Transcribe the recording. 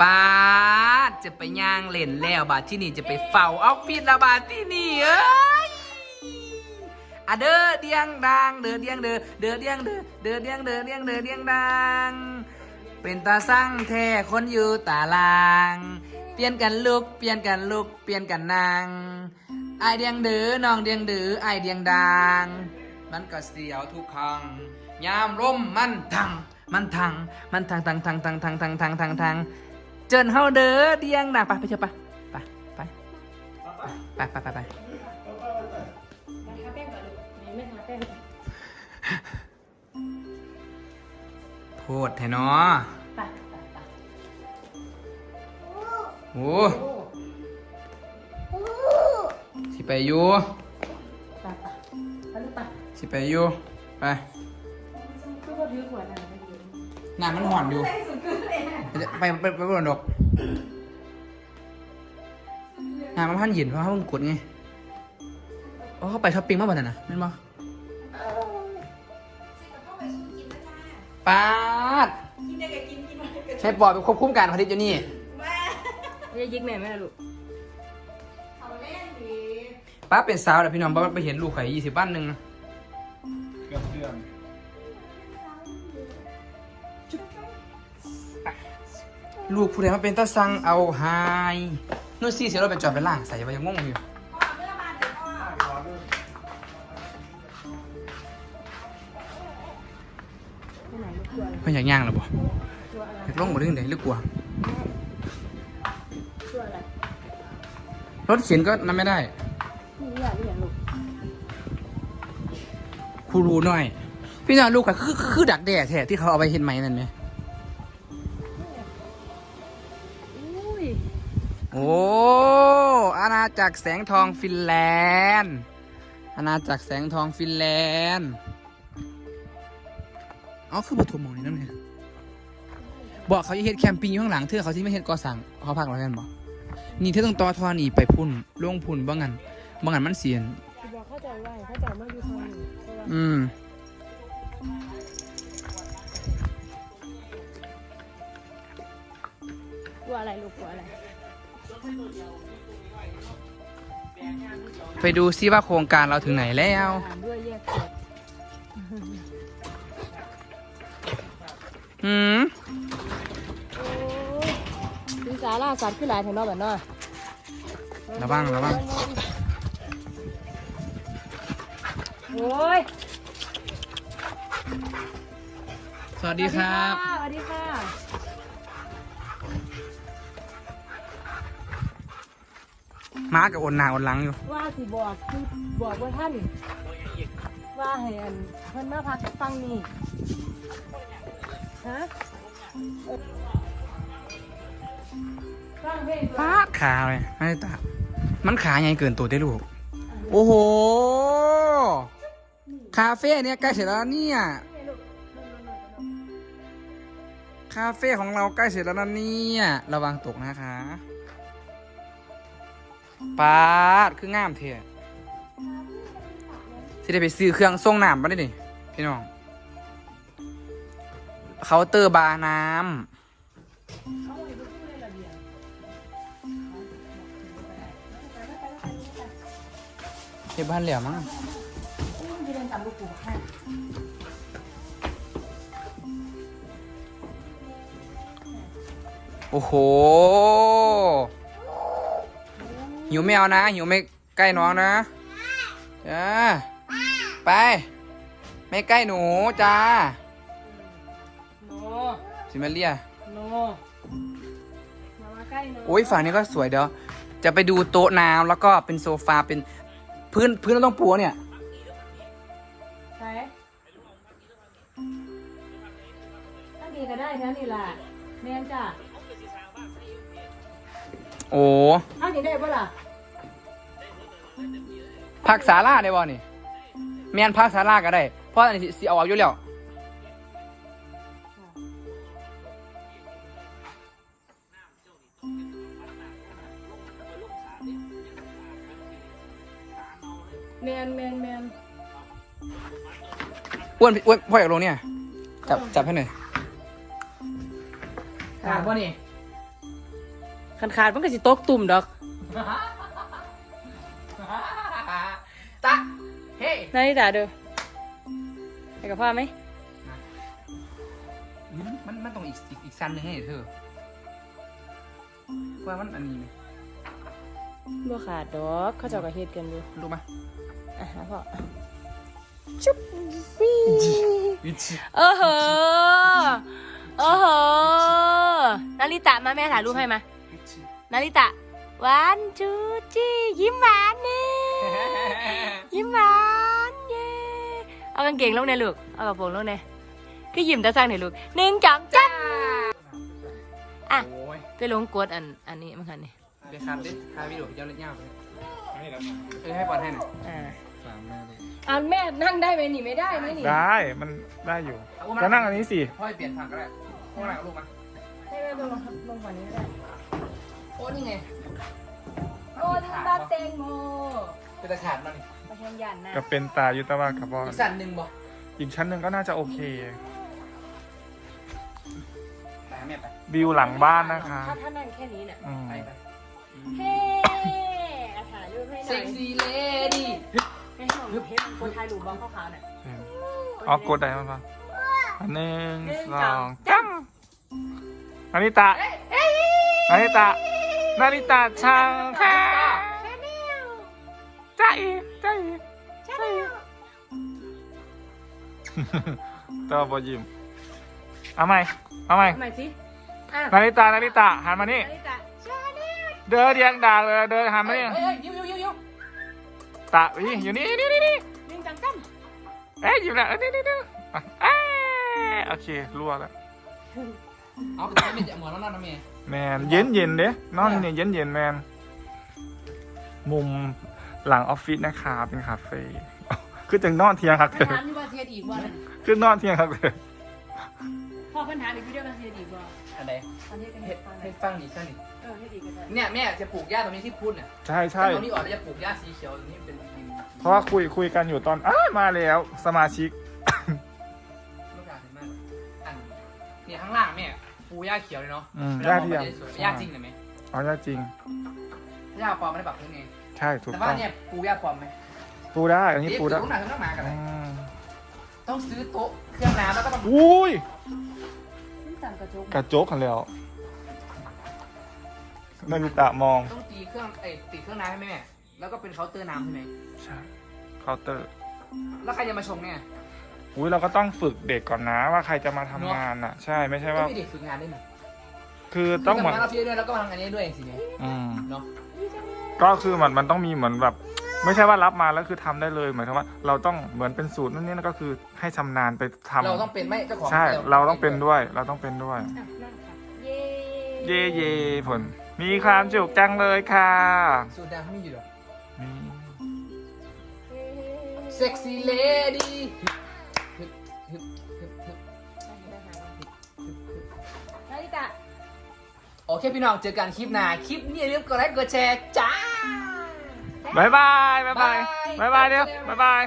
ป้าดจะไปย่างเล่นแล้วบาทที่นี่จะไปเฝ้าออฟฟิศแล้วบาทที่นี่เอ้ยอะเด้อเดียงดังเด้อเดียงเด้อเด้อเดียงเด้อเด้อเดียงเด้อเดียงเด้อเดียงดัง เป็นตาสร้างแท้คนอยู่ตาราง เปลี่ยนกันลุกเปลี่ยนกันลุกเปลี่ยนกันนางไอเดียงเดือน้องเดียงเดือไอเดียงดัง มันก็เสียวทุกครั้งยามร่มมันทังมันทังมันทังทังทังทังทังทังทังทังทัง จนเฮาเด้อเดียงหนาไปไปเชียวไปไปไปไปไปไปไปพูดแทนอโอ้สิไปอยู่สิไปอยู่ไปน้ำมันห่อนอยู่ ไปไปไปไปบนดอกน้ำมันพันเย็นเพราะเขาเพิ่งกดไงโอ้เขาไปช้อปปิ้งมาบ่นั่นนะแม่นบ่ปาดกินได้ก็กินกินมาก็ใช้ปอดไปควบคุมการผลิตอยู่นี่ไม่ได้ยิกแม่แม่ลูกเขาเล่นดีป้าเป็นสาวแต่พี่น้องบ้าไปเห็นลูกไข่ยี่สิบบ้านหนึ่งนะเกือบเดือน ลูกผู้ใดมาเป็นตาสังเอาไฮนู่นซี่เสียเราไปจอดไปล่างใส่ไปยังงงอยู่พ่อเมื่อมาแต่พ่อไปไหนลูกตัวอะไรเพิ่นอยากย่างหรือบ่ตัวอะไรอยากลงบ่เรื่องใดหรือกลัวรถเข็นก็นั่นไม่ได้ครูรู้หน่อย พี่น้องลูกอะคือคือคือดักแด่แท้ที่เขาเอาไปเห็นไหมนั่นไหม โอ้อาณาจักรแสงทองฟินแลนด์อาณาจักรแสงทองฟินแลนด์อ๋อคือปฐมมองนี่นั่นไงบอกเขาจะเฮ็ดแคมปิ้งอยู่ข้างหลังเธอเขาที่ไม่เฮ็ดก่อสร้างเขาพักเราแม่นบอกนี่เธอต้องต่อทอนี่ไปพุ่นล่วงพุ่นบ่งั้นบ่งั้นมันเสียนบอกเข้าใจว่าเข้าใจมาอยู่ทางนี้อืมกลัวอะไรลูกกลัวอะไร ไปดูซิว่าโครงการเราถึงไหนแล้วอ่านด้วยแยกขวดหืมโอ้ยถึงสาราสัตว์ขึ้นหลายแถวนอกแบบนอกระวังระวังโอ้ยสวัสดีครับ สวัสดีค่ะ ม้ากับโอนหนาโอนหลังอยู่ ว่าสิบอกคือบอกว่าท่าน ว่าให้อันเพิ่นมาพักฟังนี่ฮะเออฟังเพลงปาดขาเลยไม่ได้ตามันขาใหญ่เกินตัวได้ลูก โอ้โห คาเฟ่เนี่ยใกล้เสร็จแล้วนะเนี่ย คาเฟ่ของเราใกล้เสร็จแล้วนะเนี่ย ระวังตกนะคะ ปาดคืองามเท่สิได้ไปซื้อเครื่องส่งน้ำมาได้ดิพี่น้องเคาน์เตอร์บาร์น้ำเทบ้านเหลี่ยมั้งที่เดินตากโอ้โห หิวไม่เอานะ หิวไม่ใกล้น้องนะจ้าไป ไม่ใกล้หนูจ้าโนสิมาเรียโนมามาใกล้โนโอ้ยฝั่งนี้ก็สวยเดี๋ยว จะไปดูโต๊ะน้ำแล้วก็เป็นโซฟาเป็นพื้นพื้นเราต้องปูเนี่ยใช่ตั้งดีก็ได้นะนี่ล่ะแม่นจ้ะ โอ้เอาดีได้ปะล่ะพักศาลาได้บ่นี่แมนพักศาลาก็ได้ เพราะอันนี้สิสิเอาเอาอยู่แล้วแมนแมนแมนอ้วนอ้วนพ่ออยากลงเนี่ย จับจับให้หน่อยขาบ่นี่ คันขาดมันก็สิตกตุ่มดอกตะเฮ้นาฬิตาเด้อไปกับพ่อไหมอุ๊ยมันมันมันต้องอีกอีกอีกสั้นหนึ่งให้เธอว่ามันอันนี้ไหมบ่ขาดดอกเขาเจ้าก็เฮ็ดกันอยู่รู้ไหมอะหาพ่อจุ๊บปี้อิจิโอ้โหโอ้โหนาริตะมาแม่ถ่ายรูปให้มาอิจิ นาริตะวันจูจียิ้มหวานนี่ยิ้มหวานเย้เอากางเกงลงในลูก เอากระโปรงลงในก็ยิ้มตาสร้างในลูกหนึ่งจองจ้าอะโอ้ยไปลงกดอันอันนี้มั้งคะนี่ไปครับดิถ่ายวิดีโอเจ้าเล็กยาวไปไม่แล้วเออให้ปอนให้หน่อยอ่าสามแม่เลยเอาแม่นั่งได้ไหมนี่ไม่ได้ไหมนี่ได้มันได้อยู่จะนั่งอันนี้สิพ่อให้เปลี่ยนฝั่งก็ได้พ่อหลังลูกมาให้แม่ลงลงฝั่งนี้ก็ได้ โอ้นี่ไงโอ้นี่บักเตงโมเป็นตะขาดมันประชันยันนะก็เป็นตายุตวากับบอลอีกสั้นหนึ่งบ่อีกชั้นหนึ่งก็น่าจะโอเค ไปหาแม่ไปวิวหลังบ้านนะคะถ้าถ้านั่งแค่นี้เนี่ยอืมไปไปเฮ้ถ่ายรูปให้หน่เซ็อยกซี่เลดี้ให้หน่อยเฮ้ยคนถ่ายรูปบ้องขาวๆเนี่ยอืมอ๋อกดได้มั้ยปะอันหนึ่งหนึ่งสสอองงจังนาริตะนาริตะ นาริตะช่างค่ะจ้าอีจ้าอีจ้าอีตัวบอยิมเอาใหม่เอาใหม่ทำไมสิอะนาริตานาริตาหันมานี่นาฬิตาชาแนลเดินเรียงด่างเลยเดินหันมานี่เฮ้ยยิ้วยิ้วยิ้วยิ้วตะอีอยู่นี่นี่นี่นี่หนึ่งจังจังเอ้ยอยู่แล้วนี่นี่นี่อะเอ้ยโอเครั่วแล้วเอาคือไม่จะเหมือนแล้วนั่นนะเมย์ แมนเย็นเย็นเด้นอนนี่เย็นเย็นแมนมุมหลังออฟฟิศนะคะเป็นคาเฟ่คือจังนอนเที่ยงครับเธปัญอหาอยู่ว่าเสียดีกว่านั่นคือนอนเที่ยงครับเธอพ่อปัญหาอีกวิดีโอมันเสียดีกว่าอันไหนตอนนี้กันเฮ็เห็ดดฟังเฮ็ดฟังดิฟังดิเออให้ดีกันได้เนี่ยแม่จะปลูกหญ้าตรงนี้ที่พูดเนี่ยใช่ใช่ตรงนี้ออกแล้วจะปลูกหญ้าสีเขียวตรงนี้เป็นดินเพราะว่าคุยคุยกันอยู่ตอนอ้ามาแล้วสมาชิกลูกหลานเห็นมากอันเนี่ยข้างล่างแม่ ปลูกหญ้าเขียวเลยเนาะอืมวหญ้าลมองเทียมไปจะสวยหญ้าจริงเหรอไหมอ๋อหญ้าจริง หญ้าปลอมไม่ได้ปรับพื้นไงใช่ถูกแต่ต้ว่าองเนี่ยปลูกหญ้าปลอมไหมปูได้อันนี้นี่ปูปลูได้กข้างหน้าข้างหน้ามากันเลอืยมต้องซื้อโต๊ะเครื่องน้ำแล้วก็ต้องอุ้ยนี่สั่งกระจกกระโจกกันแล้วนาริตะมองต้องตีเครื่องเอ้ยติดเครื่องน้ำให้แม่แล้วก็เป็นเคาน์เตอร์น้ำใช่ไหมใช่เคาน์เตอร์แล้วใครจะมาชงเนี่ย อุ้ยเราก็ต้องฝึกเด็กก่อนนะว่าใครจะมาทำงานอะ ใช่ไม่ใช่ก็ว่ามีเด็กฝึกงานได้หนึ่งคือต้องเหมือนทำงานออฟฟิศด้วยแล้วก็มาทำงานนี้ด้วยสิเนี่ยอืมเนาะก็คือมันมันต้องมีเหมือนแบบ ไม่ใช่ว่ารับมาแล้วคือทำได้เลยหมายถึงว่า เราต้องเหมือนเป็นสูตรนั่นนี่ก็คือให้ชำนาญไปทำเราต้องเป็นไม่เจ้าของใช่ เราต้องเป็นด้วย เราต้องเป็นด้วย อะนั่งค่ะ เย้เย่เย่ผล มีความจุกจังเลยค่ะสูตรดังเขามีอยู่หรอนี่เซ็กซี่เลดี้ ฮึบฮึบฮึบนาฬิตะโอเคพี่น้องเจอกันคลิปหน้าคลิปนี้อย่าลืมกดไลค์กดแชร์จ้า บายบายบายบายบายบายบายบายเดี๋ยวบายบาย